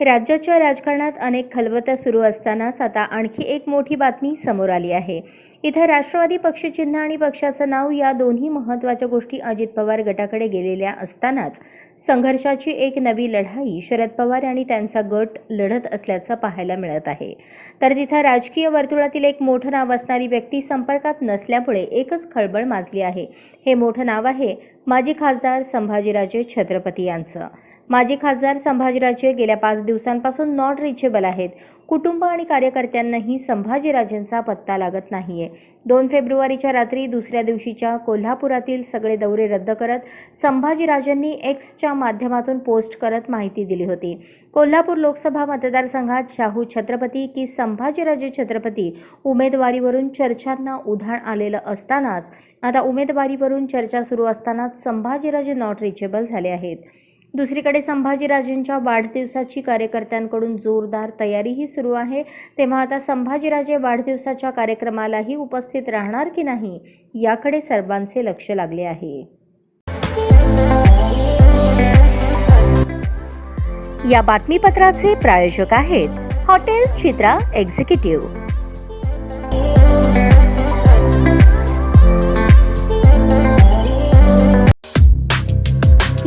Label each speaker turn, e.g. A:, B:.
A: राज्याच्या राजकारणात अनेक खलबत्या सुरू असतानाच आता आणखी एक मोठी बातमी समोर आली आहे. इथं राष्ट्रवादी पक्षचिन्ह आणि पक्षाचं नाव या दोन्ही महत्त्वाच्या गोष्टी अजित पवार गटाकडे गेलेल्या असतानाच संघर्षाची एक नवी लढाई शरद पवार आणि त्यांचा गट लढत असल्याचं पाहायला मिळत आहे. तर तिथं राजकीय वर्तुळातील एक मोठं नाव असणारी व्यक्ती संपर्कात नसल्यामुळे एकच खळबळ माजली आहे. हे मोठं नाव आहे माजी खासदार संभाजीराजे छत्रपती यांचं. माजी खासदार संभाजीराजे गेल्या पाच दिवसांपासून नॉट रिचेबल आहेत. कुटुंब आणि कार्यकर्त्यांनाही संभाजीराजेंचा पत्ता लागत नाहीये. दोन फेब्रुवारीच्या रात्री दुसऱ्या दिवशीच्या कोल्हापुरातील सगळे दौरे रद्द करत संभाजीराजांनी एक्सच्या माध्यमातून पोस्ट करत माहिती दिली होती. कोल्हापूर लोकसभा मतदारसंघात शाहू छत्रपती की संभाजीराजे छत्रपती उमेदवारीवरून चर्चांना उधाण आलेलं असतानाच आता उमेदवारीवरून चर्चा सुरू असतानाच संभाजीराजे नॉट रिचेबल झाले आहेत. दुसरीकडे संभाजीराजेंच्या वाढदिवसाची कार्यकर्त्यांकडून जोरदार तयारीही सुरू आहे. तेव्हा आता संभाजीराजे वाढदिवसाच्या कार्यक्रमालाही उपस्थित राहणार की नाही याकडे सर्वांचे लक्ष लागले आहे. या बातमीपत्राचे प्रायोजक आहेत हॉटेल चित्रा एक्झिक्युटिव्ह.